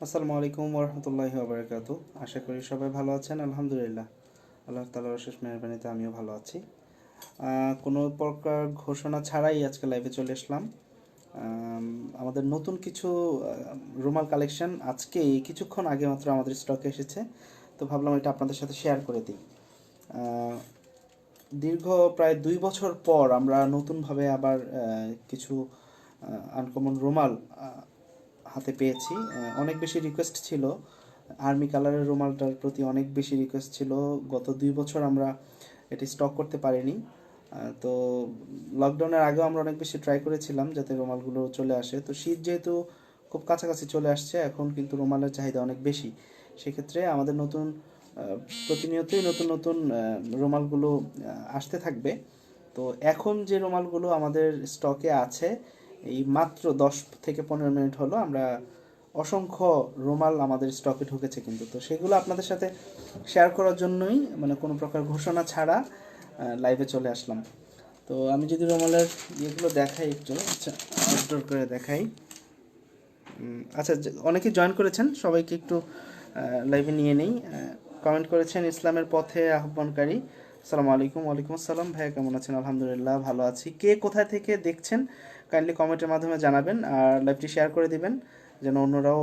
আসসালামু আলাইকুম ওরহমতুল্লাহি ওবরাকাতু আশা করি সবাই ভালো আছেন, আলহামদুলিল্লাহ। আল্লাহ তালার অশেষ মেহরবানিতে আমিও ভালো আছি। কোনো প্রকার ঘোষণা ছাড়াই আজকে লাইভে চলে আসলাম। আমাদের নতুন কিছু রুমাল কালেকশন আজকে কিছুক্ষণ আগে মাত্র আমাদের স্টকে এসেছে। তো ভাবলাম এটা আপনাদের সাথে শেয়ার করে দিই। দীর্ঘ প্রায় দুই বছর পর আমরা নতুনভাবে আবার কিছু আনকমন রুমাল হাতে পেয়েছি। অনেক বেশি রিকোয়েস্ট ছিল। আর্মি কালারের রুমালটার প্রতি অনেক বেশি রিকোয়েস্ট ছিল। গত দুই বছর আমরা এটি স্টক করতে পারিনি। তো লকডাউনের আগেও আমরা অনেক বেশি ট্রাই করেছিলাম যাতে রুমালগুলো চলে আসে। তো শীত যেহেতু খুব কাছাকাছি চলে আসছে, এখন কিন্তু রুমালের চাহিদা অনেক বেশি। সেক্ষেত্রে আমাদের নতুন প্রতিনিয়তই নতুন নতুন রুমালগুলো আসতে থাকবে। তো এখন যে রুমালগুলো আমাদের স্টকে আছে এই মাত্র দশ থেকে পনেরো মিনিট হলো, আমরা অসংখ্য রুমাল আমাদের স্টকে ঢুকেছে কিন্তু। তো সেগুলো আপনাদের সাথে শেয়ার করার জন্যই মানে কোনো প্রকার ঘোষণা ছাড়া লাইভে চলে আসলাম। তো আমি যদি রুমালের ইয়েগুলো দেখাই একটু আচ্ছা আউটডোর করে দেখাই। আচ্ছা অনেকে জয়েন করেছেন, সবাইকে একটু লাইভে নিয়ে নেই। কমেন্ট করেছেন, ইসলামের পথে আহ্বানকারী। আসসালামু আলাইকুম, ওয়ালাইকুম আসসালাম। ভাইয়া, কেমন আছেন? আলহামদুলিল্লাহ, ভালো আছি। কে কোথায় থেকে দেখছেন? কাইন্ডলি কমেন্টের মাধ্যমে জানাবেন আর লাইভটি শেয়ার করে দিবেন, যেন অন্যরাও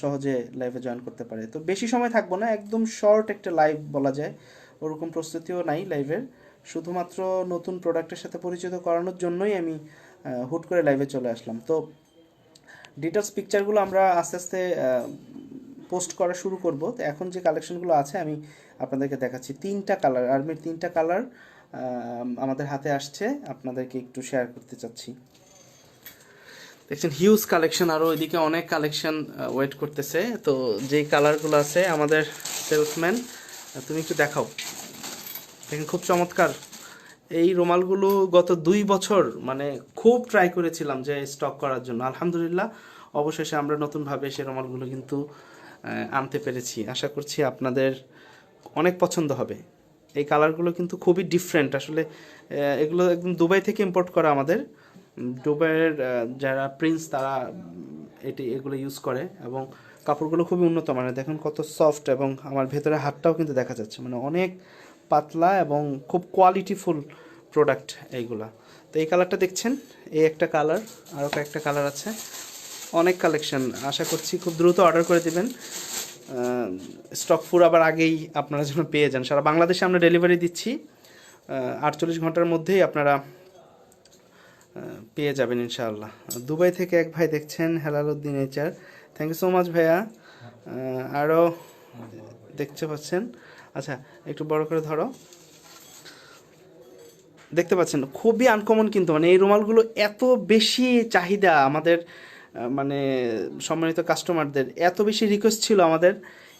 সহজে লাইভে জয়েন করতে পারে। তো বেশি সময় থাকব না, একদম শর্ট একটা লাইভ বলা যায়। ওরকম প্রস্তুতিও নাই লাইভের শুধুমাত্র নতুন প্রোডাক্টের সাথে পরিচিত করানোর জন্যই আমি হুট করে লাইভে চলে আসলাম। তো ডিটেলস পিকচারগুলো আমরা আস্তে আস্তে পোস্ট করা শুরু করব। তো এখন যে কালেকশনগুলো আছে, আমি আপনাদেরকে দেখাচ্ছি। তিনটা কালার আর্মির তিনটা কালার আমাদের হাতে আসছে। আপনাদেরকে একটু শেয়ার করতে চাচ্ছি। দেখছেন হিউজ কালেকশন আরও ওইদিকে অনেক কালেকশন ওয়েট করতেছে। তো যেই কালারগুলো আছে, আমাদের সেলসম্যান তুমি একটু দেখাও। দেখেন, খুব চমৎকার। এই রুমালগুলো গত দুই বছর মানে খুব ট্রাই করেছিলাম যে স্টক করার জন্য। আলহামদুলিল্লাহ, অবশেষে আমরা নতুনভাবে সে রুমালগুলো কিন্তু আনতে পেরেছি। আশা করছি আপনাদের অনেক পছন্দ হবে। এই কালারগুলো কিন্তু খুবই ডিফারেন্ট আসলে এগুলো একদম দুবাই থেকে ইম্পোর্ট করা আমাদের। আহ, যারা প্রিন্স তারা এটি এগুলো ইউজ করে এবং কাপড়গুলো খুবই উন্নত মানের। দেখুন কত সফট এবং আমার ভেতরে হাতটাও কিন্তু দেখা যাচ্ছে। মানে অনেক পাতলা এবং খুব কোয়ালিটিফুল প্রোডাক্ট এইগুলা। তো এই কালারটা দেখছেন? এই একটা কালার আরও কয়েকটা কালার আছে। অনেক কালেকশন আশা করছি খুব দ্রুত অর্ডার করে দেবেন। স্টক ফুর আবার আগেই আপনারা যেন পেয়ে যান। সারা বাংলাদেশে আমরা ডেলিভারি দিচ্ছি। আটচল্লিশ ঘণ্টার মধ্যেই আপনারা পেয়ে যাবেন ইনশাআল্লাহ। দুবাই থেকে এক ভাই দেখছেন হেলালুদ্দিন এইচার থ্যাংক ইউ সো মাচ ভাইয়া। আরও দেখতে পাচ্ছেন। আচ্ছা একটু বড় করে ধরো। দেখতে পাচ্ছেন, খুবই আনকমন কিন্তু মানে এই রুমালগুলো এত বেশি চাহিদা আমাদের মানে সম্মানিত কাস্টমারদের এত বেশি রিকোয়েস্ট ছিল আমাদের,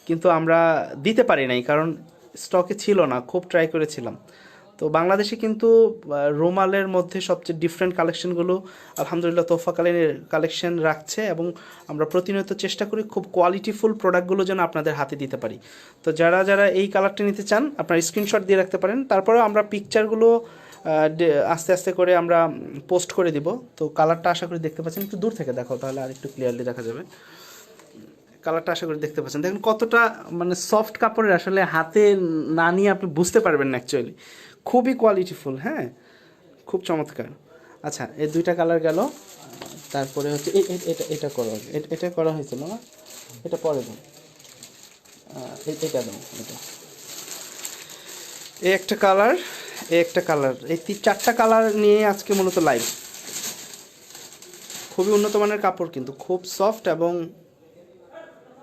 কিন্তু আমরা দিতে পারি নাই, কারণ স্টকে ছিল না, খুব ট্রাই করেছিলাম। তো বাংলাদেশে কিন্তু রুমালের মধ্যে সবচেয়ে ডিফারেন্ট কালেকশনগুলো আলহামদুলিল্লাহ তোফাকালীনের কালেকশন রাখছে এবং আমরা প্রতিনিয়ত চেষ্টা করি খুব কোয়ালিটিফুল প্রোডাক্টগুলো যেন আপনাদের হাতে দিতে পারি। তো যারা যারা এই কালারটা নিতে চান, আপনার স্ক্রিনশট দিয়ে রাখতে পারেন। তারপরে আমরা পিকচারগুলো আস্তে আস্তে করে আমরা পোস্ট করে দিব। তো কালারটা আশা করি দেখতে পাচ্ছেন। একটু দূর থেকে দেখো তাহলে আর একটু ক্লিয়ারলি দেখা যাবে। কালারটা আশা করি দেখতে পাচ্ছেন। দেখুন কতটা মানে সফট কাপড়ের আসলে হাতে না নিয়ে আপনি বুঝতে পারবেন না অ্যাকচুয়ালি খুবই কোয়ালিটিফুল হ্যাঁ? খুব চমৎকার। আচ্ছা এই দুইটা কালার গেল। তারপরে হচ্ছে এটা এটা করা এটা করা হয়েছিল না? এটা পরে দাও এটা দাও এটা। এই একটা কালার এই একটা কালার এই তিন, চারটা কালার নিয়ে আজকে মূলত লাইভ খুবই উন্নত মানের কাপড় কিন্তু। খুব সফট এবং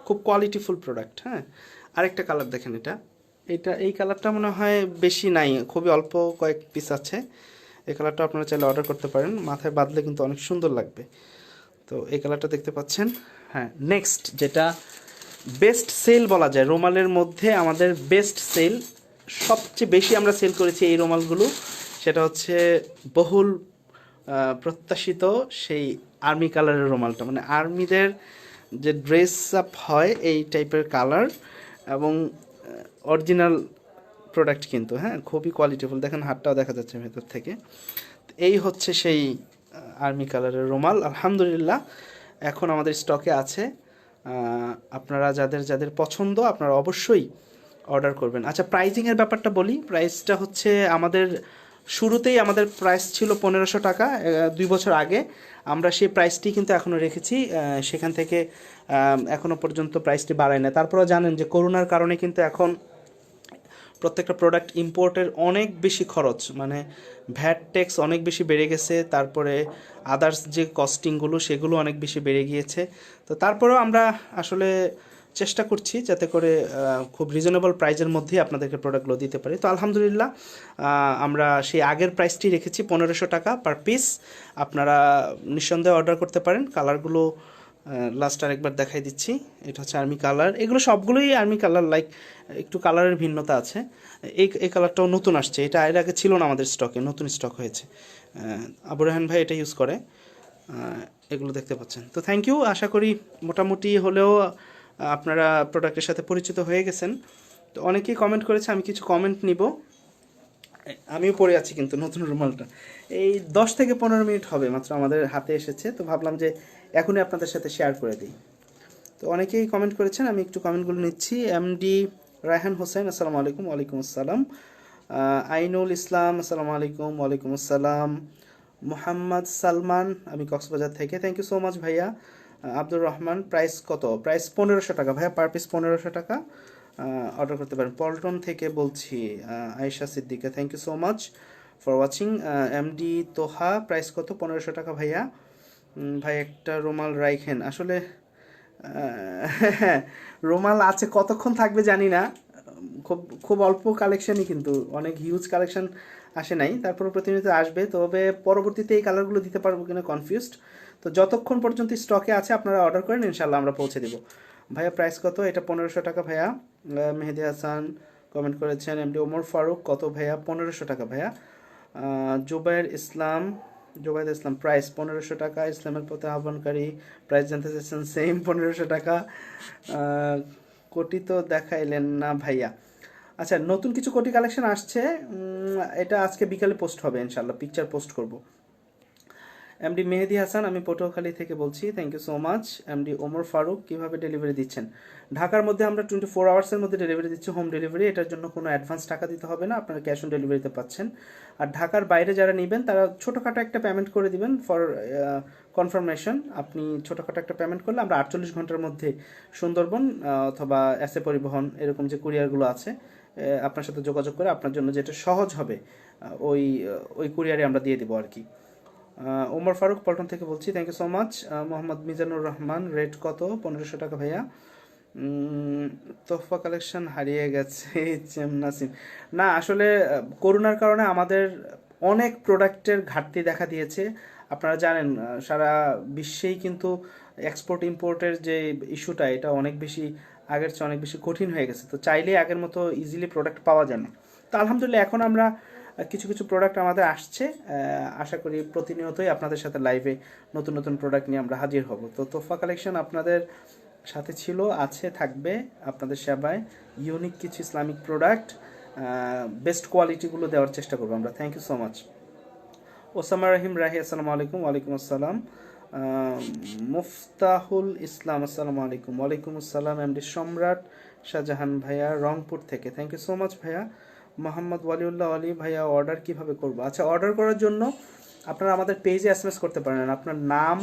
খুব কোয়ালিটিফুল প্রোডাক্ট হ্যাঁ? আরেকটা কালার দেখেন এটা। এটা, এই কালারটা মনে হয় বেশি নাই, খুবই অল্প কয়েক পিস আছে। এই কালারটা আপনারা চাইলে অর্ডার করতে পারেন। মাথায় বাঁধলে কিন্তু অনেক সুন্দর লাগবে। তো এই কালারটা দেখতে পাচ্ছেন। হ্যাঁ নেক্সট যেটা বেস্ট সেল বলা যায়, রুমালের মধ্যে আমাদের বেস্ট সেল সবচেয়ে বেশি আমরা সেল করেছি এই রুমালগুলো, সেটা হচ্ছে বহুল প্রত্যাশিত সেই আর্মি কালারের রুমালটা। মানে আর্মিদের যে ড্রেস আপ হয় এই টাইপের কালার এবং অরিজিনাল প্রোডাক্ট কিন্তু হ্যাঁ খুবই কোয়ালিটিফুল দেখেন হাতটাও দেখা যাচ্ছে ভেতর থেকে। এই হচ্ছে সেই আর্মি কালারের রুমাল। আলহামদুলিল্লাহ, এখন আমাদের স্টকে আছে। আপনারা যাদের যাদের পছন্দ, আপনারা অবশ্যই অর্ডার করবেন। আচ্ছা প্রাইজিংয়ের ব্যাপারটা বলি। প্রাইসটা হচ্ছে আমাদের শুরুতেই আমাদের প্রাইস ছিল পনেরোশো টাকা দুই বছর আগে। আমরা সেই প্রাইসটি কিন্তু এখনও রেখেছি সেখান থেকে এখনও পর্যন্ত প্রাইসটি বাড়ায় না তারপরেও জানেন যে করোনার কারণে কিন্তু এখন প্রত্যেকটা প্রোডাক্ট ইম্পোর্টের অনেক বেশি খরচ মানে ভ্যাট ট্যাক্স অনেক বেশি বেড়ে গেছে, তারপরে আদার্স যে কস্টিংগুলো সেগুলো অনেক বেশি বেড়ে গিয়েছে। তো তারপরেও আমরা আসলে চেষ্টা করছি যাতে করে খুব রিজনেবল প্রাইজের মধ্যেই আপনাদেরকে প্রোডাক্টগুলো দিতে পারি। তো আলহামদুলিল্লাহ আমরা সেই আগের প্রাইসটি রেখেছি, পনেরোশো টাকা পার পিস আপনারা নিঃসন্দেহে অর্ডার করতে পারেন। কালারগুলো লাস্ট আরেকবার দেখাই দিচ্ছি। এটা হচ্ছে আর্মি কালার এগুলো সবগুলোই আর্মি কালার লাইক একটু কালারের ভিন্নতা আছে। এই এই কালারটাও নতুন আসছে। এটা এর আগে ছিল না আমাদের স্টকে নতুন স্টক হয়েছে। আবু রেহান ভাই এটা ইউজ করে। এগুলো দেখতে পাচ্ছেন। তো থ্যাংক ইউ আশা করি মোটামুটি হলেও আপনারা প্রোডাক্টের সাথে পরিচিত হয়ে গেছেন। তো অনেকেই কমেন্ট করেছে, আমি কিছু কমেন্ট নিব। আমিও পরে আছি কিন্তু নতুন রুমালটা। এই দশ থেকে পনেরো মিনিট হবে মাত্র আমাদের হাতে এসেছে। তো ভাবলাম যে এখনই আপনাদের সাথে শেয়ার করে দিই। তো অনেকেই কমেন্ট করেছেন, আমি একটু কমেন্টগুলো নিচ্ছি। এমডি রায়হান হোসেন, আসসালামু আলাইকুম, ওয়ালাইকুম আসসালাম। আইনুল ইসলাম, আসসালামু আলাইকুম, ওয়ালাইকুম আসসালাম। মোহাম্মদ সালমান, আমি কক্সবাজার থেকে। থ্যাংক ইউ সো মাচ ভাইয়া। আব্দুর রহমান প্রাইস কত? প্রাইস পনেরোশো টাকা। ভাইয়া পার পিস পনেরোশো টাকা অর্ডার করতে পারেন। পল্টন থেকে বলছি Ayesha Siddika. Thank you so much for watching MD Toha price কত? পনেরোশো টাকা, ভাইয়া। ভাই, একটা রুমাল রাইখেন। আসলে রুমাল আছে, কতক্ষণ থাকবে জানি না। খুব খুব অল্প কালেকশনই কিন্তু, অনেক হিউজ কালেকশন আসে নাই। তারপর প্রতিনিয়ত আসবে। তবে পরবর্তীতে এই কালারগুলো দিতে পারব কিনা কনফিউজড তো যতক্ষণ পর্যন্ত স্টকে আছে, আপনারা অর্ডার করেন ইনশাল্লাহ আমরা পৌঁছে দিব। ভাইয়া প্রাইস কত? এটা পনেরোশো টাকা ভাইয়া। মেহেদি হাসান কমেন্ট করেছেন এমডি ওমর ফারুক, কত ভাইয়া? পনেরোশো টাকা ভাইয়া। জুবাইর ইসলাম জুবাইর ইসলাম প্রাইস পনেরোশো টাকা। ইসলামের পথে আহ্বানকারী প্রাইস জানতে চাইছেন সেম পনেরোশো টাকা। কোটি তো দেখাইলেন না ভাইয়া। আচ্ছা নতুন কিছু কোটি কালেকশন আসছে। এটা আজকে বিকালে পোস্ট হবে ইনশাল্লাহ পিকচার পোস্ট করব। এমডি মেহেদি হাসান আমি পটুয়াখালী থেকে বলছি। Thank you so much MD Omar Faruk কীভাবে ডেলিভারি দিচ্ছেন? ঢাকার মধ্যে আমরা টোয়েন্টি ফোর আওয়ার্সের মধ্যে ডেলিভারি দিচ্ছি হোম ডেলিভারি এটার জন্য কোনো অ্যাডভান্স টাকা দিতে হবে না, আপনারা ক্যাশ অন ডেলিভারিতে পাচ্ছেন। আর ঢাকার বাইরে যারা নেবেন, তারা ছোটোখাটো একটা পেমেন্ট করে দিবেন ফর কনফার্মেশন আপনি ছোটোখাটো একটা পেমেন্ট করলে আমরা আটচল্লিশ ঘণ্টার মধ্যে সুন্দরবন অথবা এসএ পরিবহন, এরকম যে কুরিয়ারগুলো আছে আপনার সাথে যোগাযোগ করে আপনার জন্য যেটা সহজ হবে ওই ওই কুরিয়ারে আমরা দিয়ে দেবো আর কি। ওমর ফারুক, পল্টন থেকে বলছি thank you so much Mohammad Mizanur Rahman rate কত? পনেরোশো টাকা ভাইয়া। তোহফা কালেকশন হারিয়ে গেছে চেম নাসিম না, আসলে করোনার কারণে আমাদের অনেক প্রোডাক্টের ঘাটতি দেখা দিয়েছে। আপনারা জানেন সারা বিশ্বেই কিন্তু এক্সপোর্ট ইম্পোর্টের যে ইস্যুটা এটা অনেক বেশি, আগের চেয়ে অনেক বেশি কঠিন হয়ে গেছে। তো চাইলেই আগের মতো ইজিলি প্রোডাক্ট পাওয়া যায় না। তো আলহামদুলিল্লাহ, এখন আমরা কিছু কিছু প্রোডাক্ট আমাদের আসছে আশা করি প্রতিনিয়তই আপনাদের সাথে লাইভে নতুন নতুন প্রোডাক্ট নিয়ে আমরা হাজির হব। তো তোফা কালেকশন আপনাদের সাথে ছিল, আছে, থাকবে আপনাদের সেবায়। ইউনিক কিছু ইসলামিক প্রোডাক্ট বেস্ট কোয়ালিটিগুলো দেওয়ার চেষ্টা করব আমরা। Thank you so much Osama Rahim Rahi, আসসালামু আলাইকুম, ওয়ালাইকুম আসসালাম। মুফতাহুল ইসলাম, আসসালামু আলাইকুম, ওয়ালাইকুম আসসালাম এমডি সম্রাট শাহজাহান ভাইয়া, রংপুর থেকে। থ্যাংক ইউ সো মাচ ভাইয়া। মোহাম্মদ ওয়ালিউল্লাহ আলী ভাইয়া অর্ডার কীভাবে করব? আচ্ছা অর্ডার করার জন্য আপনারা আমাদের পেজে এস এম এস করতে পারেন। আপনার নাম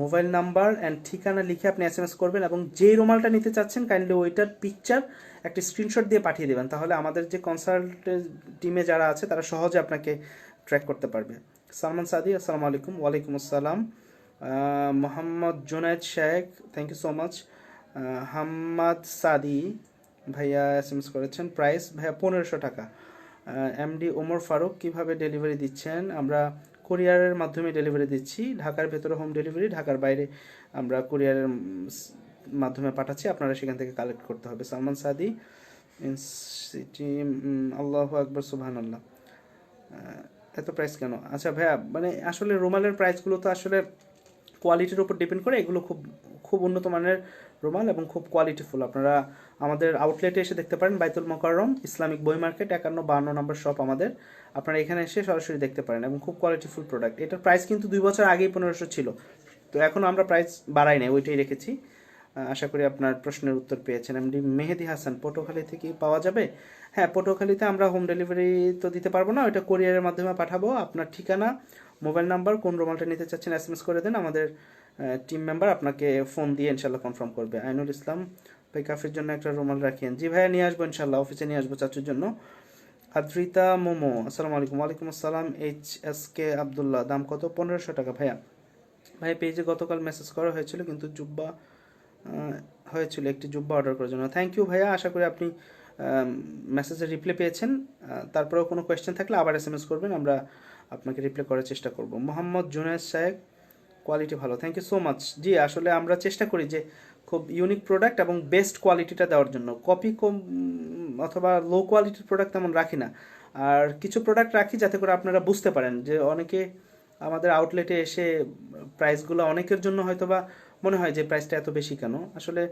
মোবাইল নাম্বার অ্যান্ড ঠিকানা লিখে আপনি এস এম এস করবেন এবং যেই রুমালটা নিতে চাচ্ছেন কাইন্ডলি ওইটার পিকচার একটা স্ক্রিনশট দিয়ে পাঠিয়ে দেবেন। তাহলে আমাদের যে কনসাল্টের টিমে যারা আছে, তারা সহজে আপনাকে ট্র্যাক করতে পারবে। সালমান সাদি, আসসালামু আলাইকুম। ওয়ালাইকুম আসসালাম। Mohammad Junaid Sheikh thank you so much Hammad Sadi ভাইয়া এস এম এস করেছেন প্রাইস ভাইয়া পনেরোশো টাকা। এমডি ওমর ফারুক কীভাবে ডেলিভারি দিচ্ছেন? আমরা কুরিয়ারের মাধ্যমে ডেলিভারি দিচ্ছি। ঢাকার ভেতরে হোম ডেলিভারি ঢাকার বাইরে আমরা কুরিয়ারের মাধ্যমে পাঠাচ্ছি। আপনারা সেখান থেকে কালেক্ট করতে হবে। সালমান সাদি সিটি আল্লাহ আকবর সুবহান আল্লাহ এত প্রাইস কেন? আচ্ছা ভাইয়া মানে আসলে রুমালের প্রাইসগুলো তো আসলে কোয়ালিটির উপর ডিপেন্ড করে। এগুলো খুব খুব উন্নত মানের রুমাল এবং খুব কোয়ালিটিফুল আপনারা আমাদের আউটলেটে এসে দেখতে পারেন বাইতুল মোকাররম, ইসলামিক বই মার্কেট, একান্ন বান্ন নম্বর শপ আমাদের। আপনারা এখানে এসে সরাসরি দেখতে পারেন এবং খুব কোয়ালিটিফুল প্রোডাক্ট এটার প্রাইস কিন্তু দুই বছর আগেই পনেরোশো ছিল। তো এখন আমরা প্রাইস বাড়াই নাই, ওইটাই রেখেছি। আশা করি আপনার প্রশ্নের উত্তর পেয়েছেন। এমডি মেহেদি হাসান পটুখালী থেকে পাওয়া যাবে? হ্যাঁ পটুখালীতে আমরা হোম ডেলিভারি তো দিতে পারব না, ওইটা কোরিয়ারের মাধ্যমে পাঠাবো। আপনার ঠিকানা মোবাইল নাম্বার কোন রুমালটা নিতে চাচ্ছেন এস করে দেন। আমাদের টিম মেম্বার আপনাকে ফোন দিয়ে ইনশাল্লাহ কনফার্ম করবে। আইনুল ইসলাম ভাই, কাফির জন্য একটা রুমাল রাখেন। জি ভাইয়া, নিয়ে আসব ইনশাল্লাহ অফিসে নিয়ে আসব চাচুর জন্য। আদ্রিতা মোমো, আসসালামু আলাইকুম। ওয়ালাইকুম আসসালাম এইচ এস কে আবদুল্লাহ। দাম কত? পনেরোশো টাকা ভাইয়া। ভাই, পেজে গতকাল মেসেজ করা হয়েছিল, কিন্তু জুব্বা হয়েছিল, একটি জুব্বা অর্ডার করার জন্য। থ্যাংক ইউ ভাইয়া, আশা করি আপনি মেসেজের রিপ্লাই পেয়েছেন। তারপরেও কোনো কোয়েশ্চেন থাকলে আবার এস এম এস করবেন, আমরা আপনাকে রিপ্লাই করার চেষ্টা করব। মোহাম্মদ জুনায়দ সাহেব কোয়ালিটি ভালো। থ্যাংক ইউ সো মাচ জি, আসলে আমরা চেষ্টা করি যে খুব ইউনিক প্রোডাক্ট এবং বেস্ট কোয়ালিটিটা দেওয়ার জন্য। কপি কম অথবা লো কোয়ালিটির প্রোডাক্ট তেমন রাখি না। আর কিছু প্রোডাক্ট রাখি যাতে করে আপনারা বুঝতে পারেন যে অনেকে আমাদের আউটলেটে এসে প্রাইসগুলো অনেকের জন্য হয়তো বা মনে হয় যে প্রাইসটা এত বেশি কেন? আসলে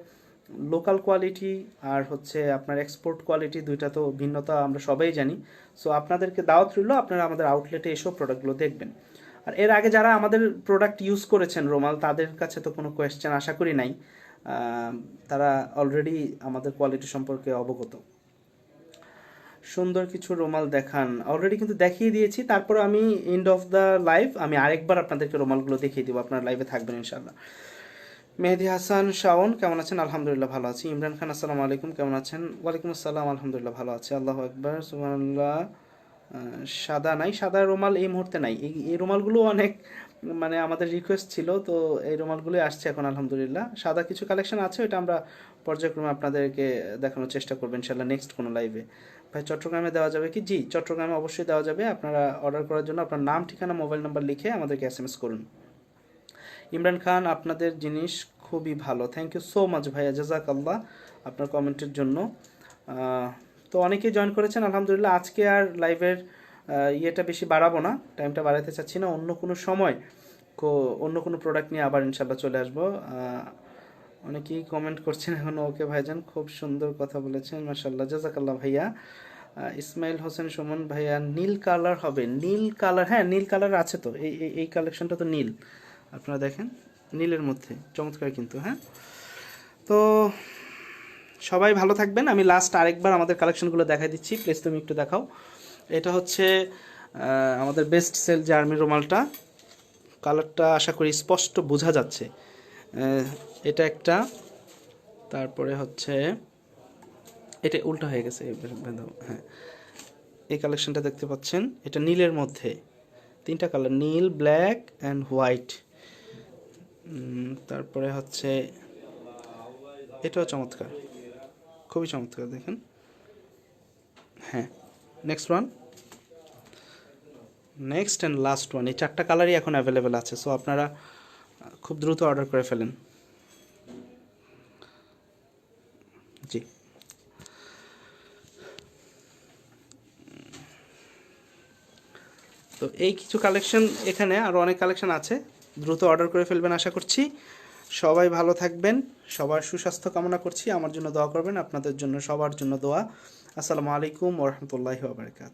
লোকাল কোয়ালিটি আর হচ্ছে আপনার এক্সপোর্ট কোয়ালিটি দুইটা তো ভিন্নতা আমরা সবাই জানি। সো আপনাদেরকে দাওয়াত রইল, আপনারা আমাদের আউটলেটে এসেও প্রোডাক্টগুলো দেখবেন। আর এর আগে যারা আমাদের প্রোডাক্ট ইউজ করেছেন রোমাল তাদের কাছে তো কোনো কোয়েশ্চেন আশা করি নাই। তারা অলরেডি আমাদের কোয়ালিটি সম্পর্কে অবগত। সুন্দর কিছু রুমাল দেখান। অলরেডি কিন্তু দেখিয়ে দিয়েছি। তারপর আমি এন্ড অফ দ্য লাইভ আমি আরেকবার আপনাদেরকে রুমালগুলো দেখিয়ে দিব। আপনার লাইভে থাকবেন ইনশাল্লাহ মেহেদি হাসান শাওন কেমন আছেন? আলহামদুলিল্লাহ ভালো আছি। ইমরান খান আসসালামু আলাইকুম কেমন আছেন? ওয়ালাইকুম আসসালাম আলহামদুলিল্লাহ ভালো আছি। আল্লাহ একবার সুবহানাল্লাহ। আহ, সাদা নাই, সাদা রুমাল এই মুহূর্তে নাই। এই রুমালগুলো অনেক মানে আমাদের রিকোয়েস্ট ছিল, তো এই রুমালগুলোই আসছে এখন, আলহামদুলিল্লাহ। সাদা কিছু কালেকশন আছে, ওইটা আমরা পর্যায়ক্রমে আপনাদেরকে দেখানোর চেষ্টা করবেন ইনশাল্লাহ নেক্সট কোনো লাইভে ভাই, চট্টগ্রামে দেওয়া যাবে কি? জি, চট্টগ্রামে অবশ্যই দেওয়া যাবে। আপনারা অর্ডার করার জন্য আপনার নাম, ঠিকানা মোবাইল নাম্বার লিখে আমাদেরকে এস এম এস করুন। ইমরান খান, আপনাদের জিনিস খুবই ভালো। থ্যাংক ইউ সো মাচ ভাইয়া জাজাক আল্লাহ আপনার কমেন্টের জন্য। তো অনেকেই জয়েন করেছেন, আলহামদুলিল্লাহ। আজকে আর লাইভের ইয়েটা বেশি বাড়াবো না টাইমটা বাড়াতে চাচ্ছি না। অন্য কোনো সময় কো- অন্য কোনো প্রোডাক্ট নিয়ে আবার ইনশাল্লাহ চলে আসব। অনেকেই কমেন্ট করছেন এখন, ওকে ভাইজান, খুব সুন্দর কথা বলেছেন মাসাল্লাহ জাজাকাল্লাহ ভাইয়া। ইসমাইল হোসেন সুমন ভাইয়া, নীল কালার হবে, নীল কালার হ্যাঁ নীল কালার আছে তো, এই- এই কালেকশনটা তো নীল। আপনারা দেখেন, নীলের মধ্যে, চমৎকার কিন্তু হ্যাঁ? তো সবাই ভালো থাকবেন। আমি লাস্ট আরেকবার আমাদের কালেকশনগুলো দেখাই দিচ্ছি। প্লিজ তুমি একটু দেখাও। এটা হচ্ছে আমাদের বেস্ট সেল যে আর্মি রুমালটা কালারটা আশা করি স্পষ্ট বোঝা যাচ্ছে। এটা একটা, তারপরে হচ্ছে, এটা উল্টো হয়ে গেছে হ্যাঁ। এই কালেকশনটা দেখতে পাচ্ছেন। এটা নীলের মধ্যে। তিনটা কালার নীল ব্ল্যাক অ্যান্ড হোয়াইট তারপরে হচ্ছে, এটাও চমৎকার। খুবই চমৎকার, দেখেন। হ্যাঁ next one next and last one এই চারটা কালারই এখন অ্যাভেলেবেল আছে সো আপনারা খুব দ্রুত অর্ডার করে ফেলেন। জি। তো এই কিছু কালেকশন এখানে আরও অনেক কালেকশন আছে, দ্রুত অর্ডার করে ফেলবেন আশা করছি। সবাই ভালো থাকবেন, সবার সুস্বাস্থ্য কামনা করছি, আমার জন্য দোয়া করবেন, আপনাদের জন্য সবার জন্য দোয়া। আসসালামু আলাইকুম ওরহমতুল্লাহ ওবরাকাত